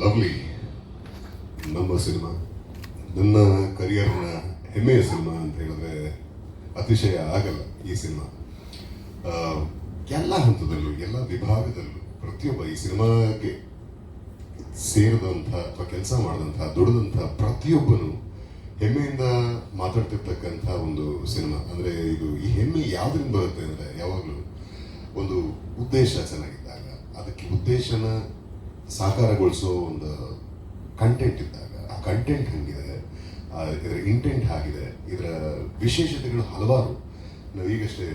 Lovely ನಮ್ಮ cinema ನನ್ನ ಕರಿಯರ್ನ ಹೆಮ್ಮೆಯ ಸಿನಿಮಾ ಅಂತ ಹೇಳಿದ್ರೆ ಅತಿಶಯ ಆಗಲ್ಲ ಈ ಸಿನಿಮಾ ಎಲ್ಲ ಹಂತದಲ್ಲೂ, ಎಲ್ಲ ವಿಭಾಗದಲ್ಲೂ ಪ್ರತಿಯೊಬ್ಬ ಈ ಸಿನಿಮಾಗೆ ಸೇರಿದಂಥ ಅಥವಾ ಕೆಲಸ ಮಾಡಿದಂಥ ದುಡಿದಂಥ ಪ್ರತಿಯೊಬ್ಬನು ಹೆಮ್ಮೆಯಿಂದ ಮಾತಾಡ್ತಿರ್ತಕ್ಕಂಥ ಒಂದು ಸಿನಿಮಾ ಅಂದರೆ ಇದು ಈ ಹೆಮ್ಮೆ ಯಾವುದರಿಂದ ಬರುತ್ತೆ ಅಂದರೆ ಯಾವಾಗಲೂ ಒಂದು ಉದ್ದೇಶ ಚೆನ್ನಾಗಿದ್ದಾಗ, ಅದಕ್ಕೆ ಉದ್ದೇಶನ ಸಾಕಾರಗೊಳಿಸೋ ಒಂದು ಕಂಟೆಂಟ್ ಇದ್ದಾಗ, ಆ ಕಂಟೆಂಟ್ ಹೆಂಗಿದೆ ಇದರ ಇಂಟೆಂಟ್ ಆಗಿದೆ ಇದರ ವಿಶೇಷತೆಗಳು ಹಲವಾರು. ನಾವು ಈಗಷ್ಟೇ,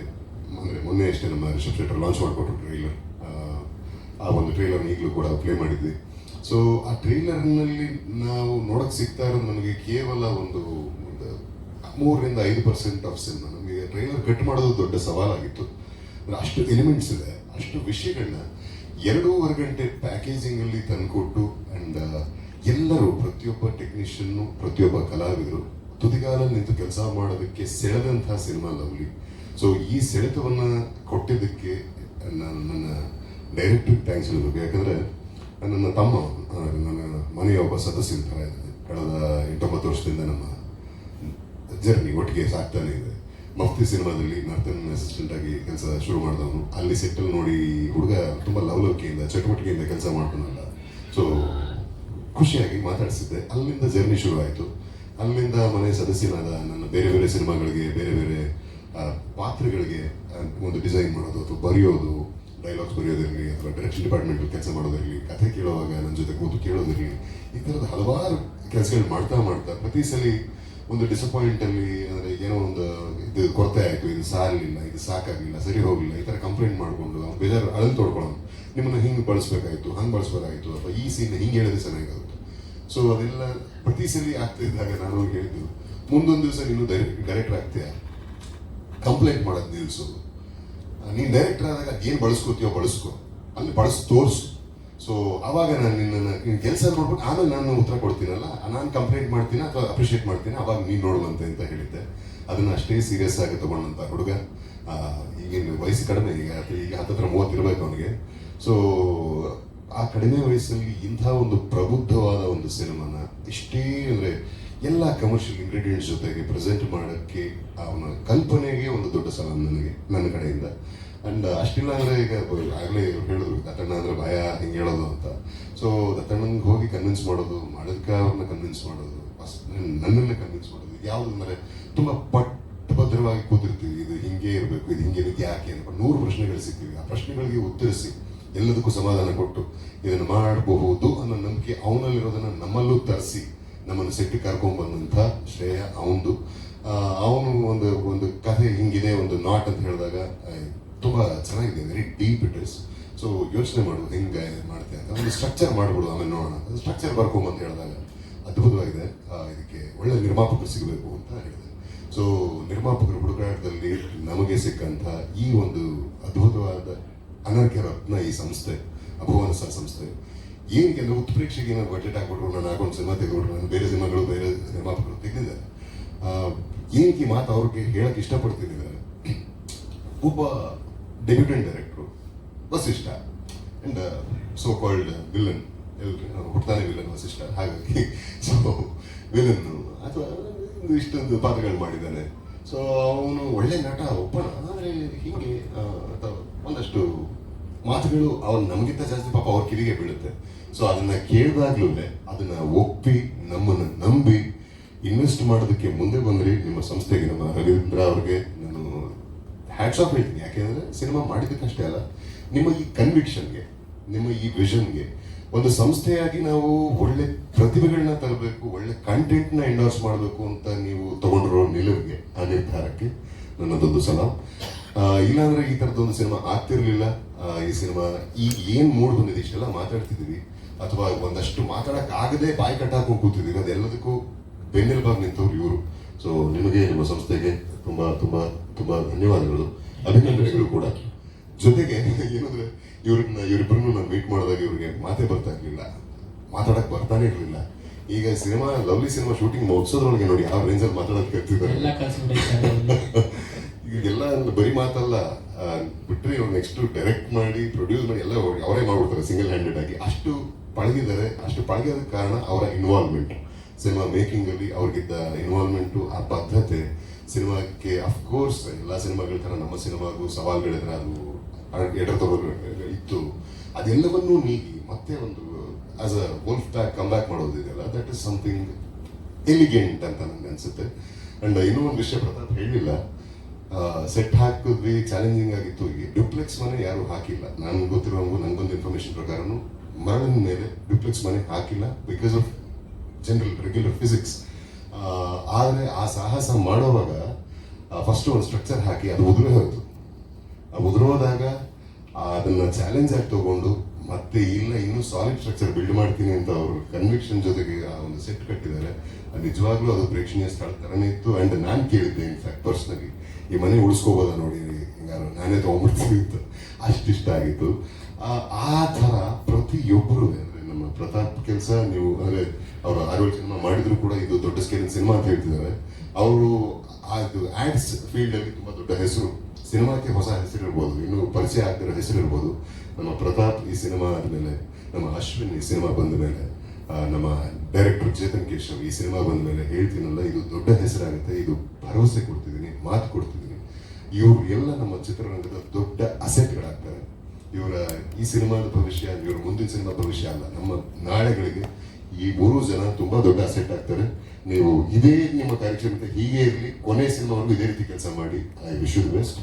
ಅಂದರೆ ಮೊನ್ನೆ ಅಷ್ಟೇ ನಮ್ಮ ರಿಷಬ್ ಶೆಟ್ಟರ್ ಲಾಂಚ್ ಮಾಡಿಕೊಟ್ರು ಟ್ರೈಲರ್ ಆ ಒಂದು ಟ್ರೈಲರ್ನ ಈಗಲೂ ಕೂಡ ಪ್ಲೇ ಮಾಡಿದ್ವಿ. ಸೊ ಆ ಟ್ರೈಲರ್ನಲ್ಲಿ ನಾವು ನೋಡಕ್ಕೆ ಸಿಗ್ತಾ ಇರೋದು ನಮಗೆ ಕೇವಲ ಒಂದು ಒಂದು ಮೂರರಿಂದ ಐದು ಪರ್ಸೆಂಟ್ ಆಫ್ ಸಿನಿಮಾ ನಮಗೆ ಟ್ರೈಲರ್ ಕಟ್ ಮಾಡೋದು ದೊಡ್ಡ ಸವಾಲಾಗಿತ್ತು. ಅಷ್ಟು ಎಲಿಮೆಂಟ್ಸ್ ಇದೆ, ಅಷ್ಟು ವಿಷಯಗಳನ್ನ ಎರಡೂವರೆ ಗಂಟೆ ಪ್ಯಾಕೇಜಿಂಗ್ ಅಲ್ಲಿ ತಂದುಕೊಟ್ಟು ಅಂಡ್ ಎಲ್ಲರೂ ಪ್ರತಿಯೊಬ್ಬ ಟೆಕ್ನಿಷಿಯನ್ನು ಪ್ರತಿಯೊಬ್ಬ ಕಲಾವಿದರು ತುದಿಗಾಲಲ್ಲಿ ನಿಂತು ಕೆಲಸ ಮಾಡೋದಕ್ಕೆ ಸೆಳೆದಂತಹ ಸಿನಿಮಾ ಲವ್ಲಿ. ಸೊ ಈ ಸೆಳೆತವನ್ನು ಕೊಟ್ಟಿದ್ದಕ್ಕೆ ನಾನು ನನ್ನ ಡೈರೆಕ್ಟ್ರಿಗೆ ಥ್ಯಾಂಕ್ಸ್ ಹೇಳಬೇಕು. ಯಾಕಂದ್ರೆ ನನ್ನ ತಮ್ಮ ನನ್ನ ಮನೆಯ ಒಬ್ಬ ಸದಸ್ಯನ ಥರ ಕಳೆದ ಎಂಟೊಂಬತ್ತು ವರ್ಷದಿಂದ ನಮ್ಮ ಜರ್ನಿ ಒಟ್ಟಿಗೆ ಸಾಕ್ತಾನೆ ಇದೆ. ಮಫ್ತಿ ಸಿನಿಮಾದಲ್ಲಿ ನರ್ತನ್ ಅಸಿಸ್ಟೆಂಟ್ ಆಗಿ ಕೆಲಸ ಶುರು ಮಾಡಿದವನು. ಅಲ್ಲಿ ಸೆಟ್ಟಲ್ ನೋಡಿ ಹುಡುಗ ತುಂಬಾ ಲವಲವಿಕೆಯಿಂದ, ಚಟುವಟಿಕೆಯಿಂದ ಕೆಲಸ ಮಾಡ್ತಾನಲ್ಲ. ಸೊ ಖುಷಿಯಾಗಿ ಮಾತಾಡಿಸಿದ್ದೆ. ಅಲ್ಲಿಂದ ಜರ್ನಿ ಶುರು ಆಯಿತು ಅಲ್ಲಿಂದ ಮನೆ ಸದಸ್ಯನಾದ ನನ್ನ ಬೇರೆ ಬೇರೆ ಸಿನಿಮಾಗಳಿಗೆ, ಬೇರೆ ಬೇರೆ ಪಾತ್ರಗಳಿಗೆ ಒಂದು ಡಿಸೈನ್ ಮಾಡೋದು ಅಥವಾ ಬರೆಯೋದು ಡೈಲಾಗ್ಸ್ ಬರೆಯೋದಿರಲಿ ಅಥವಾ ಡೈರೆಕ್ಷನ್ ಡಿಪಾರ್ಟ್ಮೆಂಟ್ ಕೆಲಸ ಮಾಡೋದಿರಲಿ, ಕಥೆ ಕೇಳುವಾಗ ನನ್ನ ಜೊತೆ ಕೂತು ಕೇಳೋದಿರಲಿ, ಈ ಥರದ ಹಲವಾರು ಕೆಲಸಗಳು ಮಾಡ್ತಾ ಮಾಡ್ತಾ ಪ್ರತಿ ಸಲ ಒಂದು ಡಿಸಪಾಯಿಂಟಲ್ಲಿ ಅಂದ್ರೆ ಏನೋ ಒಂದು ಇದು ಕೊರತೆ ಆಯ್ತು, ಇದು ಸಾರಲಿಲ್ಲ ಇದು ಸಾಕಾಗಿಲ್ಲ, ಸರಿ ಹೋಗಿಲ್ಲ ಈ ತರ ಕಂಪ್ಲೇಂಟ್ ಮಾಡಿಕೊಂಡು ಅವ್ನು ಬೇಜಾರು ಅಳಲ್ ತೊಡ್ಕೊಳ್ಳೋದು ನಿಮ್ಮನ್ನ ಹಿಂಗೆ ಬಳಸ್ಬೇಕಾಯ್ತು, ಹಂಗೆ ಬಳಸ್ಬೇಕಾಯ್ತು ಅಥವಾ ಈ ಸೀನ್ ಹಿಂಗೆ ಹೇಳಿದ್ರೆ ಚೆನ್ನಾಗಿರುತ್ತೆ ಸೊ ಅದೆಲ್ಲ ಪ್ರತಿ ಸರಿ ಆಗ್ತಾ ಇದ್ದಾಗ ನಾನು ಹೇಳಿದ್ದು, ಮುಂದೊಂದು ದಿವಸ ನೀನು ಡೈರೆಕ್ಟರ್ ಆಗ್ತೀಯ? ಕಂಪ್ಲೇಂಟ್ ಮಾಡೋದು ನಿಲ್ಸು. ನೀನು ಡೈರೆಕ್ಟರ್ ಆದಾಗ ಏನು ಬಳಸ್ಕೋತೀಯೋ ಬಳಸ್ಕೊ. ಅಲ್ಲಿ ಬಳಸಿ, ತೋರಿಸು. ಸೊ ಅವಾಗ ನಾನು ನಿನ್ನ ನಿನ್ನ ಕೆಲಸ ನೋಡ್ಬಿಟ್ಟು ಆಮೇಲೆ ನಾನು ಉತ್ತರ ಕೊಡ್ತೀನಲ್ಲ, ನಾನು ಕಂಪ್ಲೇಂಟ್ ಮಾಡ್ತೀನಿ ಅಥವಾ ಅಪ್ರಿಷಿಯೇಟ್ ಮಾಡ್ತೀನಿ, ಅವಾಗ ನೀನು ನೋಡುವಂತೆ ಅಂತ ಹೇಳಿದ್ದೆ. ಅದನ್ನ ಅಷ್ಟೇ ಸೀರಿಯಸ್ ಆಗಿ ತಗೊಂಡಂತ ಹುಡುಗ. ಈಗಿನ ವಯಸ್ಸು ಕಡಿಮೆ, ಈಗ ಈಗ ಹತ್ತತ್ರ ಮೂವತ್ತು ಇರಬೇಕು ಅವನಿಗೆ. ಸೊ ಆ ಕಡಿಮೆ ವಯಸ್ಸಲ್ಲಿ ಇಂಥ ಒಂದು ಪ್ರಬುದ್ಧವಾದ ಒಂದು ಸಿನಿಮಾನ ಇಷ್ಟೇ ಅಂದ್ರೆ ಎಲ್ಲ ಕಮರ್ಷಿಯಲ್ ಇಂಗ್ರೀಡಿಯೆಂಟ್ಸ್ ಜೊತೆಗೆ ಪ್ರೆಸೆಂಟ್ ಮಾಡೋಕ್ಕೆ ಅವನ ಕಲ್ಪನೆಗೆ ಒಂದು ದೊಡ್ಡ ಸಲ ನನಗೆ ನನ್ನ ಕಡೆಯಿಂದ. ಅಂಡ್ ಅಷ್ಟಿಲ್ಲ ಅಂದ್ರೆ ಈಗ ಆಗಲೇ ಹೇಳಿದ್ರು, ದತ್ತಣ್ಣ ಅಂದ್ರೆ ಭಯ, ಹಿಂಗೆ ಹೇಳೋದು ಅಂತ. ಸೊ ದತ್ತಣ್ಣಂಗೆ ಹೋಗಿ ಕನ್ವಿನ್ಸ್ ಮಾಡೋದು ಮಾಡಲ್ಕ ಅವ್ರನ್ನ ಕನ್ವಿನ್ಸ್ ಮಾಡೋದು ನನ್ನನ್ನೇ ಕನ್ವಿನ್ಸ್ ಮಾಡೋದು ಯಾವ್ದು ಅಂದ್ರೆ ತುಂಬಾ ಪಟ್ಟಭದ್ರವಾಗಿ ಕೂತಿರ್ತೀವಿ, ಇದು ಹಿಂಗೆ ಇರಬೇಕು, ಇದು ಹಿಂಗೆ ಇದು ಯಾಕೆ ಅಂತ. ನೂರು ಪ್ರಶ್ನೆಗಳು ಸಿಗ್ತೀವಿ. ಆ ಪ್ರಶ್ನೆಗಳಿಗೆ ಉತ್ತರಿಸಿ, ಎಲ್ಲದಕ್ಕೂ ಸಮಾಧಾನ ಕೊಟ್ಟು, ಇದನ್ನು ಮಾಡಬಹುದು ಅನ್ನೋ ನಂಬಿಕೆ ಅವನಲ್ಲಿರೋದನ್ನ ನಮ್ಮಲ್ಲೂ ತರಿಸಿ, ನಮ್ಮನ್ನು ಸೆಟ್ಟಿ ಕರ್ಕೊಂಡ್ ಬಂದಂತ ಶ್ರೇಯ ಅವನದು ಅವನು ಒಂದು ಒಂದು ಕಥೆ ಹಿಂಗಿದೆ ಒಂದು ನಾಟ್ ಅಂತ ಹೇಳಿದಾಗ ಆ, ತುಂಬಾ ಚೆನ್ನಾಗಿದೆ ವೆರಿ ಇಸ್ ಸೊ ಯೋಚನೆ ಮಾಡು, ಹೆಂಗೆ ಮಾಡ್ತೆ ಅಂತ. ಒಂದು ಸ್ಟ್ರಕ್ಚರ್ ಮಾಡ್ಬೋದು ಆಮೇಲೆ ನೋಡೋಣ ಸ್ಟ್ರಕ್ಚರ್ ಬರ್ಕೊಂಬಂತ ಹೇಳಿದಾಗ ಅದ್ಭುತವಾಗಿದೆ. ಇದಕ್ಕೆ ಒಳ್ಳೆ ನಿರ್ಮಾಪಕರು ಸಿಗಬೇಕು ಅಂತ ಹೇಳಿದೆ. ಸೊ ನಿರ್ಮಾಪಕರು ಹುಡುಕಾಟದಲ್ಲಿ ನಮಗೆ ಸಿಕ್ಕಂತ ಈ ಒಂದು ಅದ್ಭುತವಾದ ಅನರ್ಘ್ಯ ರತ್ನ ಈ ಸಂಸ್ಥೆ ಅಭುವನ ಸಹ ಸಂಸ್ಥೆ. ಏನಕ್ಕೆ ಅಂದ್ರೆ ಉತ್ಪ್ರೇಕ್ಷೆಗೆ ನಾನು ಬಜೆಟ್ ಹಾಕ್ಬಿಟ್ರು, ನಾನು ಹಾಕೊಂಡು ಸಿನಿಮಾ ತೆಗೆದ್ಬಿಟ್ರು, ನಾನು ಬೇರೆ ಸಿನಿಮಾಗಳು, ಬೇರೆ ನಿರ್ಮಾಪಕರು ತೆಗೆದಿದ್ದಾರೆ. ಏನಕ್ಕೆ ಮಾತು ಅವ್ರಿಗೆ ಹೇಳಕ್ಕೆ ಇಷ್ಟ ಅಂದ್ರೆ, ಒಬ್ಬ debutant director Vasishta and so called villain ಎಲ್ರಿ ಹುಟ್ಟಾನೆ ವಿಲನ್ ವಸಿಷ್ಠ. ಹಾಗಾಗಿ ಸೊ ವಿಲನ್ ಅಥವಾ ಇಷ್ಟೊಂದು ಪಾತ್ರಗಳು ಮಾಡಿದ್ದಾನೆ ಸೊ ಅವನು ಒಳ್ಳೆ ನಟ ಒಪ್ಪಣ ಆದರೆ ಹೀಗೆ ಒಂದಷ್ಟು ಮಾತುಗಳು ಅವನು ನಮಗಿಂತ ಜಾಸ್ತಿ ಪಾಪ ಅವ್ರ ಕಿವಿಗೆ ಬೀಳುತ್ತೆ. ಸೊ ಅದನ್ನ ಕೇಳಿದಾಗ್ಲೂ ಅದನ್ನ ಒಪ್ಪಿ, ನಮ್ಮನ್ನು ನಂಬಿ ಇನ್ವೆಸ್ಟ್ ಮಾಡೋದಕ್ಕೆ ಮುಂದೆ ಬಂದ್ರಿ, ನಿಮ್ಮ ಸಂಸ್ಥೆಗೆ ನಮ್ಮ ರವೀಂದ್ರ ಅವ್ರಿಗೆ ನಾನು ಹ್ಯಾಟ್ಸ್ ಆಫ್ ಹೇಳ್ತೀನಿ ಯಾಕೆಂದ್ರೆ ಸಿನಿಮಾ ಮಾಡಿದ್ದಕ್ಕಷ್ಟೇ ಅಲ್ಲ, ನಿಮ್ಮ ಈ ಕನ್ವಿಕ್ಷನ್ಗೆ ನಿಮ್ಮ ಈ ವಿಷನ್ಗೆ ಒಂದು ಸಂಸ್ಥೆಯಾಗಿ ನಾವು ಒಳ್ಳೆ ಪ್ರತಿಭೆಗಳನ್ನ ತರಬೇಕು, ಒಳ್ಳೆ ಕಂಟೆಂಟ್ನ ಎಂಡೋರ್ಸ್ ಮಾಡಬೇಕು ಅಂತ ನೀವು ತಗೊಂಡಿರೋ ನಿಲುವಿಗೆ, ಆ ನಿರ್ಧಾರಕ್ಕೆ ನನ್ನದೊಂದು ಸಲ. ಇಲ್ಲಾಂದ್ರೆ ಈ ಥರದೊಂದು ಸಿನಿಮಾ ಆಗ್ತಿರ್ಲಿಲ್ಲ. ಈ ಸಿನಿಮಾ ಈ ಏನ್ ಮೂಡ್ ಬಂದಿದೆ ಇಷ್ಟೆಲ್ಲ ಮಾತಾಡ್ತಿದೀವಿ ಅಥವಾ ಒಂದಷ್ಟು ಮಾತಾಡಕ್ ಆಗದೆ ಬಾಯಿ ಕಟ್ಟಾಕೊಂಡು ಕೂತಿದ್ದೀವಿ ಅದೆಲ್ಲದಕ್ಕೂ ಬೆನ್ನೆಲುಬಾಗಿ ನಿಂತವ್ರು ಇವರು. ಸೊ ನಿಮಗೆ ನಿಮ್ಮ ಸಂಸ್ಥೆಗೆ ತುಂಬಾ ತುಂಬಾ ತುಂಬಾ ಧನ್ಯವಾದಗಳು. ಅಭಿನಂದನೆಗಳು ಕೂಡ. ಜೊತೆಗೆ ಏನಂದ್ರೆ ಇವ್ರನ್ನ ಇವರಿಬ್ಬರನ್ನು ನಾನು ಮೀಟ್ ಮಾಡಿದಾಗ ಇವ್ರಿಗೆ ಮಾತೇ ಬರ್ತಾ ಇರಲಿಲ್ಲ. ಮಾತಾಡಕ್ ಬರ್ತಾನೆ ಇರಲಿಲ್ಲ. ಈಗ ಸಿನಿಮಾ ಲವ್ಲಿ ಸಿನಿಮಾ ಶೂಟಿಂಗ್ ಮುಗಿಸೋದ್ರೊಳಗೆ ನೋಡಿ ಯಾವ ರೇಂಜಲ್ಲಿ ಮಾತಾಡಕ್ ಕಲ್ತಿದ್ದಾರೆ ಈಗೆಲ್ಲ ಬರೀ ಮಾತಲ್ಲ ಬಿಟ್ಟರೆ ಬಿಟ್ರೆ ಇವ್ರು ನೆಕ್ಸ್ಟ್ ಡೈರೆಕ್ಟ್ ಮಾಡಿ ಪ್ರೊಡ್ಯೂಸ್ ಮಾಡಿ ಎಲ್ಲ ಅವರೇ ಮಾಡ್ಬಿಡ್ತಾರೆ ಸಿಂಗಲ್ ಹ್ಯಾಂಡೆಡ್ ಆಗಿ. ಅಷ್ಟು ಪಳ ಪಳಗಿದ್ದಾರೆ ಅಷ್ಟು ಪಳಗಿದ ಕಾರಣ ಅವರ ಇನ್ವಾಲ್ವ್ಮೆಂಟ್ ಸಿನಿಮಾ ಮೇಕಿಂಗ್ ಅಲ್ಲಿ ಅವ್ರಿಗಿದ್ದ ಇನ್ವಾಲ್ವ್ಮೆಂಟು ಆ ಬದ್ಧತೆ ಸಿನಿಮಾಕ್ಕೆ ಅಫ್ಕೋರ್ಸ್ ಎಲ್ಲ ಸಿನಿಮಾಗಳ ಥರ ನಮ್ಮ ಸಿನಿಮಾಗೂ ಸವಾಲುಗಳಿದ್ರೆ ಅದು ಎಡತೋಗಳು ಇತ್ತು. ಅದೆಲ್ಲವನ್ನೂ ನೀಗಿ ಮತ್ತೆ ಒಂದು as a wolf back come back ಮಾಡೋದಿದೆಯಲ್ಲ that is something elegant ಅಂತ ನನಗೆ ಅನಿಸುತ್ತೆ. ಅಂಡ್ ಇನ್ನೂ ಒಂದು ವಿಷಯ ಪ್ರತಾಪ್ ಹೇಳಿಲ್ಲ. ಸೆಟ್ ಹಾಕಿದ್ವಿ ಚಾಲೆಂಜಿಂಗ್ ಆಗಿತ್ತು. ಈ ಡ್ಯೂಪ್ಲೆಕ್ಸ್ ಮನೆ ಯಾರು ಹಾಕಿಲ್ಲ. ನಾನು ಗೊತ್ತಿರೋ ನನಗೊಂದು ಇನ್ಫಾರ್ಮೇಶನ್ ಪ್ರಕಾರನು ಮರಳಿನ ಮೇಲೆ ಡ್ಯೂಪ್ಲೆಕ್ಸ್ ಮನೆ ಹಾಕಿಲ್ಲ because of general regular physics ಆದರೆ ಆ ಸಾಹಸ ಮಾಡುವಾಗ ಫಸ್ಟ್ ಒಂದು ಸ್ಟ್ರಕ್ಚರ್ ಹಾಕಿ ಅದು ಉದುರೇ ಹೋಯಿತು. ಉದುರೋದಾಗ ಅದನ್ನು ಚಾಲೆಂಜ್ ಆಗಿ ತಗೊಂಡು, ಮತ್ತೆ ಇಲ್ಲ, ಇನ್ನೂ ಸಾಲಿಡ್ ಸ್ಟ್ರಕ್ಚರ್ ಬಿಲ್ಡ್ ಮಾಡ್ತೀನಿ ಅಂತ ಅವರು ಕನ್ವಿಕ್ಷನ್ ಜೊತೆಗೆ ಆ ಒಂದು ಸೆಟ್ ಕಟ್ಟಿದ್ದಾರೆ. ಅದು ನಿಜವಾಗ್ಲೂ ಅದು ಪ್ರೇಕ್ಷಣೀಯ ಸ್ಥಳ ಥರನೇ ಇತ್ತು. ಆ್ಯಂಡ್ ನಾನು ಕೇಳಿದ್ದೆ ಇನ್ಫ್ಯಾಕ್ಟ್ ಪರ್ಸ್ನಲಿ ಈ ಮನೆ ಉಳಿಸ್ಕೋಬೋದ ನೋಡಿ, ಹಿಂಗಾರು ನಾನೇ ತೊಗೊಂಡ್ಬಿಡ್ತೀನಿ ಅಂತ. ಅಷ್ಟಿಷ್ಟ ಆಗಿತ್ತು. ಆ- ಥರ ಪ್ರತಿಯೊಬ್ಬರು ಪ್ರತಾಪ್ ಕೆಲಸ ನೀವು, ಅಂದ್ರೆ ಅವರು ಆರೋಗ್ಯ ಸಿನಿಮಾ ಮಾಡಿದ್ರು ಕೂಡ ಇದು ದೊಡ್ಡ ಸ್ಕೇಲಿನ ಸಿನಿಮಾ ಅಂತ ಹೇಳ್ತಿದ್ದಾರೆ. ಅವರು ಅದು ಆಡ್ಸ್ ಫೀಲ್ಡ್ ಅಲ್ಲಿ ತುಂಬಾ ದೊಡ್ಡ ಹೆಸರು, ಸಿನಿಮಾಕ್ಕೆ ಹೊಸ ಹೆಸರು ಇರ್ಬೋದು ಇನ್ನು ಪರಿಚಯ ಆಗ್ತಿರೋ ಹೆಸರು ಇರ್ಬೋದು ನಮ್ಮ ಪ್ರತಾಪ್ ಈ ಸಿನಿಮಾ ಆದಮೇಲೆ, ನಮ್ಮ ಅಶ್ವಿನ್ ಈ ಸಿನಿಮಾ ಬಂದ ಮೇಲೆ ನಮ್ಮ ಡೈರೆಕ್ಟರ್ ಚೇತನ್ ಕೇಶವ್ ಈ ಸಿನಿಮಾ ಬಂದ ಮೇಲೆ ಹೇಳ್ತೀನಲ್ಲ, ಇದು ದೊಡ್ಡ ಹೆಸರಾಗುತ್ತೆ, ಇದು ಭರವಸೆ ಕೊಡ್ತಿದ್ದೀನಿ, ಮಾತು ಕೊಡ್ತಿದ್ದೀನಿ. ಇವರು ಎಲ್ಲ ನಮ್ಮ ಚಿತ್ರರಂಗದ ದೊಡ್ಡ ಅಸೆಟ್ಗಳಾಗ್ತಾರೆ ಇವರ ಈ ಸಿನಿಮಾದ ಭವಿಷ್ಯ, ಇವರ ಮುಂದಿನ ಸಿನಿಮಾ ಭವಿಷ್ಯ ಅಲ್ಲ. ನಮ್ಮ ನಾಳೆಗಳಿಗೆ ಈ ಮೂರು ಜನ ತುಂಬಾ ದೊಡ್ಡ ಅಸೆಟ್ ಆಗ್ತಾರೆ. ನೀವು ಇದೇ ನಿಮ್ಮ ಕಾರ್ಯಕ್ಷಮತೆ ಹೀಗೆ ಇರಲಿ, ಕೊನೆ ಸಿನಿಮಾವರೆಗೂ ಇದೇ ರೀತಿ ಕೆಲಸ ಮಾಡಿ. I wish you best